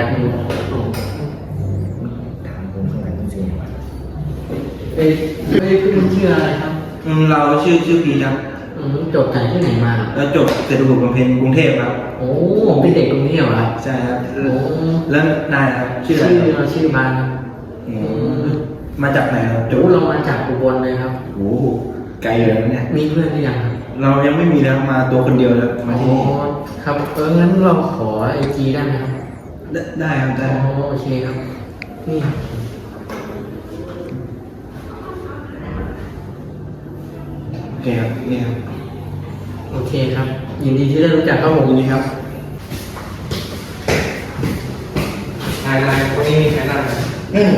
จักนี่ถามผมข้างหลังต้องซื้อมาเอ้ยเอ้ยคุณชื่ออะไรครับอืมเราชื่อชื่อพีครับอืมจบจากที่ไหนมาแล้วจบเศรษฐกิจบำเพ็ญกรุงเทพครับ โอ้เป็นเด็กกรุงเทพเหรอครับใช่ครับโอ้แล้วนายครับชื่ชื่อออะไรครับเราชื่อบานครับ อืม มาจากไหนครับจโอ้บเรามาจากอุบลเลยครับ โอ้โหไกลเลยนะเนี่ย มีเพื่อนหรือยังครับเรายังไม่มีนะมาตัวคนเดียวแล้วมาที่นี่อ๋อครับเอองั้นเราขอไอจีได้ไหมครับ ได้ได้ครับได้อ๋อโอเคครับ นี่ครับโอเคครับนี่ครับโอเคครับ ยินดีที่ได้รู้จักครับผมนี่ครับนายนายคนนี้มีใครนั่งไหมอืม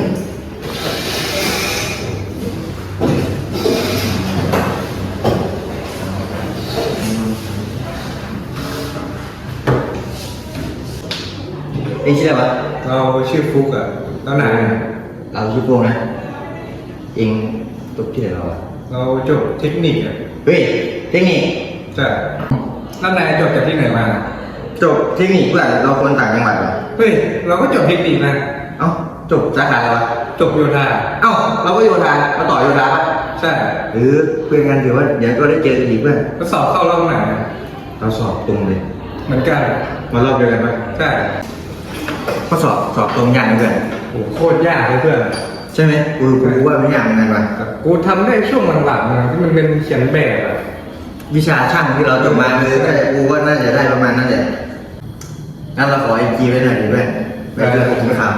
อ้ยชื่ออะไรวะ เราชื่อฟุกอะแล้วนายอะเราชื่อโป้งนะ เองจบที่ไหนเราอะเราจบเทคนิคอะเฮ้ย เทคนิคใช่แล้วนายจบจากที่ไหนมาจบเทคนิคเพื่อนเราคนต่างจังหวัดเหรอ เฮ้ยเราก็จบเทคนิคนะเอ้า จบสาขาอะไรวะ จบโยธาเอ้า เราก็โยธามาต่อโยธาปะใช่หรือเพื่อนกันถือว่าเดี๋ยวก็ได้เจอกันอีกเพื่อน ก็สอบเข้ารอบไหนอะเราสอบตรงเลย เหมือนกัน มารอบเดียวกันปะใช่ ข้อสอบสอบตรงยากนะเพื่อนโอ้โหโคตรยากเลยเพื่อน ใช่ไหมกูกูว่าไม่ยากเหมือนกันวะกูทำได้ช่วงหลังๆนะที่มันเป็นเขียนแบบอะวิชาช่างที่เราจบมาคือน่าจะกูว่าน่าจะได้ประมาณนั้นแหละงั้นเราขอไอจีไว้หน่อยดิเพื่อนไปเจอผมข่าว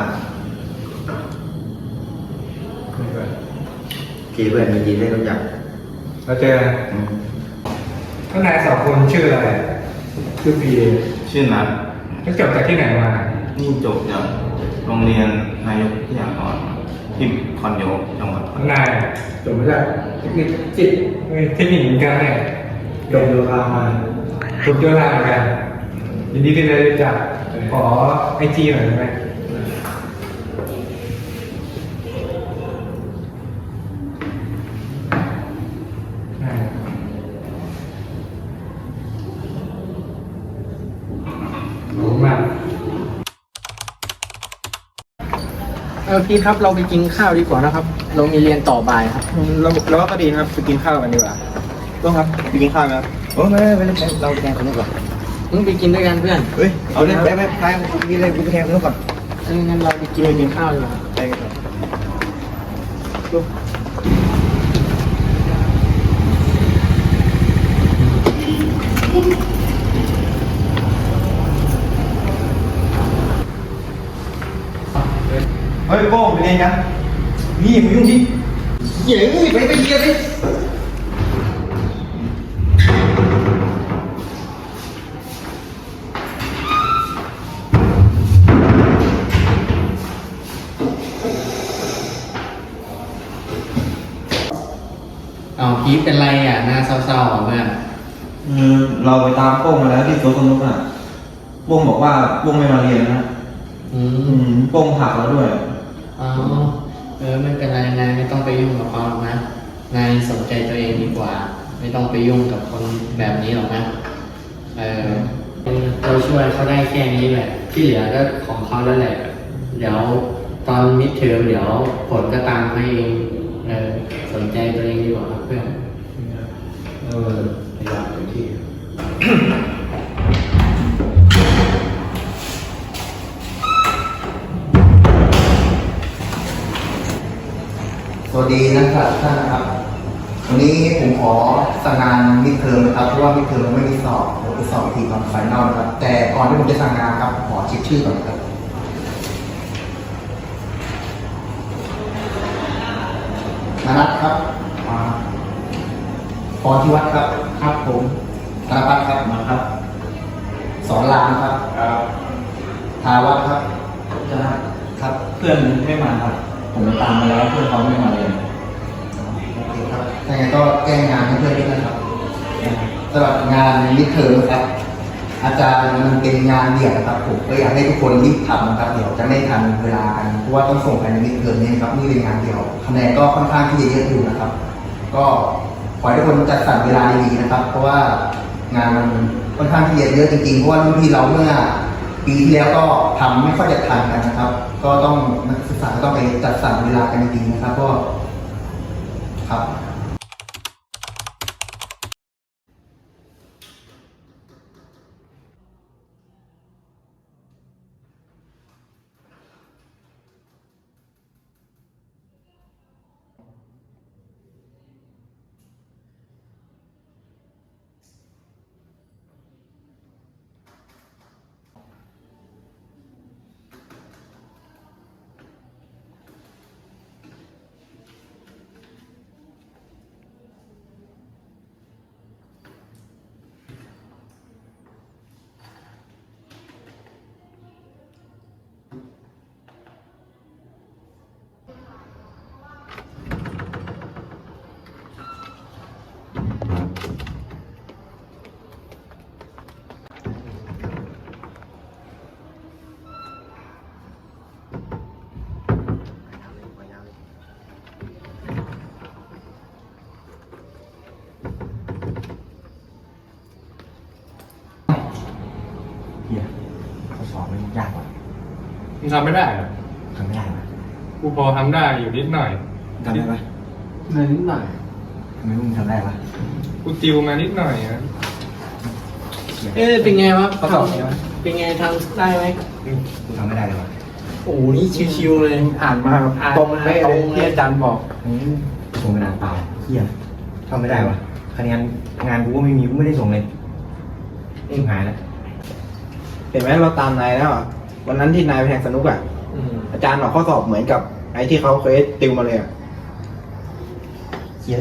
พี่เพื่อนยินดีได้รู้จักเราเจอกันอืมข้างในสองคนชื่ออะไร ชื่อพีชื่อนัทแล้วจบจากที่ไหนมา นี่จบจากโรงเรียนนายกวิทยากรที่คอนโดจังหวัดขอนแก่นนายจบมาจากเทคนิคจิตเฮ้ยเทคนิคเหมือนกันเนี่ยจบโยธามาจบโยธาเหมือนกันยินดีที่ได้รู้จักขอไอจีหน่อยได้ไหมได้ขอบคุณมาก เออพี่ครับเราไปกินข้าวดีกว่านะครับ เรามีเรียนต่อบ่ายครับ เราเราว่าก็ดีนะครับไปกินข้าวกันดีกว่าต้องครับไปกินข้าวไหมครับโอ้ไม่ไม่ไม่ไม่เราไปแทงคนนู้นก่อนมึงไปกินด้วยกันเพื่อนเฮ้ยเอาเลยไปไปไปกูกินเลยกูไปแทงคนนู้นก่อนเอองั้นเราไปกินกินข้าวดีกว่าไปกันก่อนเฮ้ยโป้งไปเรียนกันนี่มึงยุ่งดิเหี้ยเอ้ยไปไปเรียนดิเอาพีทเป็นไรอะ หน้าเศร้าๆอะเพื่อนอืมเราไปตามโป้งมาแล้วที่สวนสนุกอะโป้งบอกว่าโป้งไม่มาเรียนนะอือืมมโป้งผลักเราด้วย อ๋อเออไม่เป็นไรนายไม่ต้องไปยุ่งกับเขาหรอกนะ นายสนใจตัวเองดีกว่า ไม่ต้องไปยุ่งกับคนแบบนี้หรอกนะ เออเราช่วยเขาได้แค่นี้แหละ ที่เหลือก็ของเขาแล้วแหละ เดี๋ยวตอนมิดเทอมเดี๋ยวผลก็ตามมาเองเออสนใจตัวเองดีกว่าครับเพื่อน เออพยายามเต็มที่ สวัสดีนะครับท่านนะครับ วันนี้ผมขอสั่งงานมิดเทอมนะครับ เพราะว่ามิดเทอมไม่มีสอบเดี๋ยวไปสอบอีกทีตอนไฟนอลนะครับ แต่ก่อนที่ผมจะสั่งงานครับ ขอเช็คชื่อก่อนนะครับนานัทครับอ่าพรทิวัฒน์ครับ ครับผมธนพัฒน์ครับมาครับ สอนรามครับ ครับทาวัฒน์ครับจะครับ เพื่อนไม่มาครับ ผมไปตามมาแล้วเพื่อนเขาไม่มาเรียนโอเคครับย่างนั้นก็แก้งานให้เพื่อนด้วยนะครับสำหรับงานมิดเทอมครับ อาจารย์มันเป็นงานเดี่ยวนะครับผมก็อยากให้ทุกคนรีบทำนะครับเดี๋ยวจะไม่ทันเวลากันเพราะว่าต้องส่งภายในมิดเทอมนี้ครับนี่เป็นงานเดี่ยวคะแนนก็ค่อนข้างที่จะเยอะอยู่นะครับ ก็ขอให้ทุกคนจัดสรรเวลาดีๆนะครับ เพราะว่างานมันค่อนข้างที่จะเยอะจริงๆเพราะว่ารุ่นพี่เราเมื่อปีที่แล้วก็ทำไม่ค่อยจะทันกันนะครับ ก็ต้องนักศึกษาก็ต้องไปจัดสรรเวลากันจริงนะครับก็ครับ เฮียข้อสอบมันยากกว่ามึงทำไม่ได้เหรอทำไม่ได้ไหมกูพอทำได้อยู่นิดหน่อย ทำได้ปะเงินนิดหน่อยทำไมมึงทำได้ปะกูติวมานิดหน่อยนะเอ๊ะเป็นไงวะเขาตอบไงวะเป็นไงทำได้ไหมกูทำไม่ได้เลยวะ โอ้โหนี่ชิวๆเลยอ่านมาอ่านตรงมาเป๊ะตรเลยงเลที่ยอาจารย์บอกอืมส่งกระดาษเปล่าเฮียทำไม่ได้วะคะแนนงานกูก็ไม่มีกูไม่ได้ส่งเลยเอ็งหายแล้วเห็นไหมเราตามนายแล้วอะวันนั้นที่นายไปแทงสนุกอะอืมอาจารย์ออกข้อสอบเหมือนกับไอ้ที่เขาเคยติวมาเลยอะเฮีย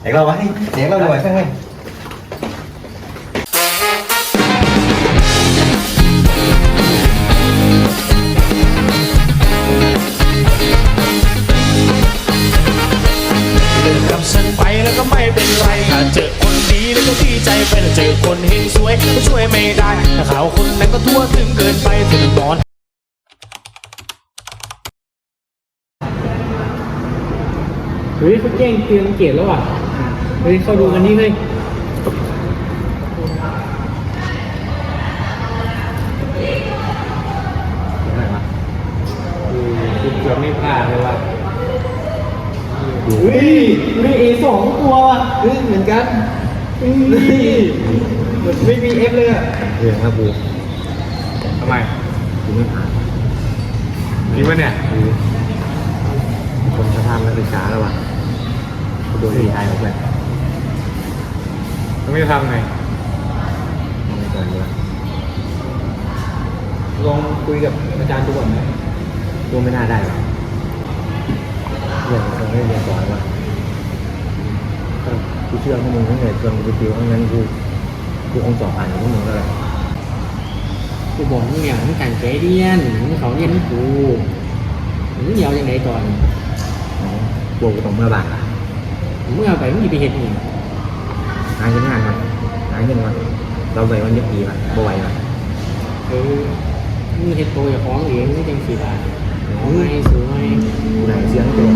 เด็กเราวะให้เด็กเราดีกว่าใช่ไหม เฮ้ยเขาแจ้งเตือนเกตแล้วอะเฮ้ยเข้าดูกันนี่เฮ้ยกูเกือบไม่พลาดเลยว่ะอุ้ยได้เอสองตัวว่ะเฮ้ยเหมือนกันเฮ้ยเหมือนไม่มีเอฟเลยอะเรื่องครับกูทำไมกูไม่ผ่านจริงปะเนี่ย คนสภาพนักศึกษาแล้ววะกูโดนรีไทยมาเพื่อนมึงจะทำไงทำไม่เกินเลยลองคุยกับอาจารย์ดูก่อนไหมกูไม่น่าได้หรอกเรื่องมันไม่เรียนสอนวะถ้ากูเชื่อพวกมึงตั้งแต่ชวนกูไปติวทั้งนั้นกูกูคงสอบผ่านกับพวกมึงแล้วแหละกูบอกมึงอย่างมึงตั้งใจเรียนมึงเขาเรียนให้กูมึงยาวยังไงก่อนอ๋ อกลัวกูต้องเมื่อบานอะมึงเอาไปมึงจะไปเห็นอีกหาเงินงานมันหาเงินมันเราไปวันยี่ปีมันบ่ไหวมันเออมึงเห็นโตอย่าฟ้องเองไม่จังสีบาทเอาไงสวยกูไหนเสียงเต็ม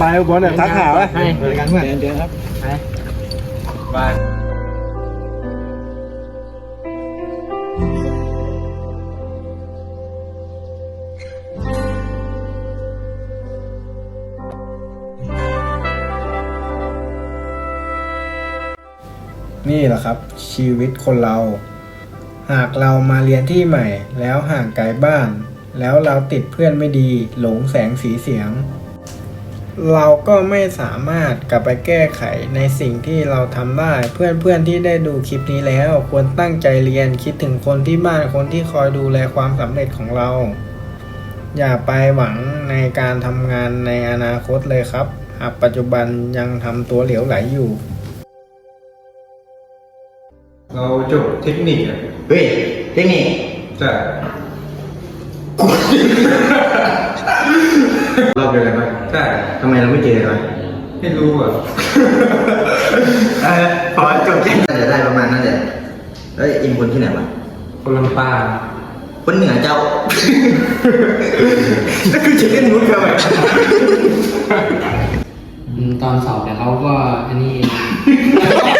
บายบอลเนี่ยทักหาวะให้เจอกันเพื่อนเจอครับไปบายนี่แหละครับ ชีวิตคนเรา หากเรามาเรียนที่ใหม่ แล้วห่างไกลบ้าน แล้วเราติดเพื่อนไม่ดี หลงแสงสีเสียง เราก็ไม่สามารถกลับไปแก้ไขในสิ่งที่เราทำได้ เพื่อนๆที่ได้ดูคลิปนี้แล้ว ควรตั้งใจเรียนคิดถึงคนที่บ้านคนที่คอยดูแลความสำเร็จของเรา อย่าไปหวังในการทำงานในอนาคตเลยครับ หากปัจจุบันยังทำตัวเหลวไหลอยู่ เราจบเทคนิคอะเฮ้ยเทคนิคใช่รอบเดียวกันไหม ใช่ทำไมเราไม่เจอกันไม่รู้อะ เออพอจบแค่น่าจะได้ประมาณนั้นแหละเอ้ยอิมคนที่ไหนวะคนลำปางคนเหนือเจ้าก็คือจะเล่นมุกกันไหมอืมตอนสอบเนี่ยเขาก็อันนี้เอง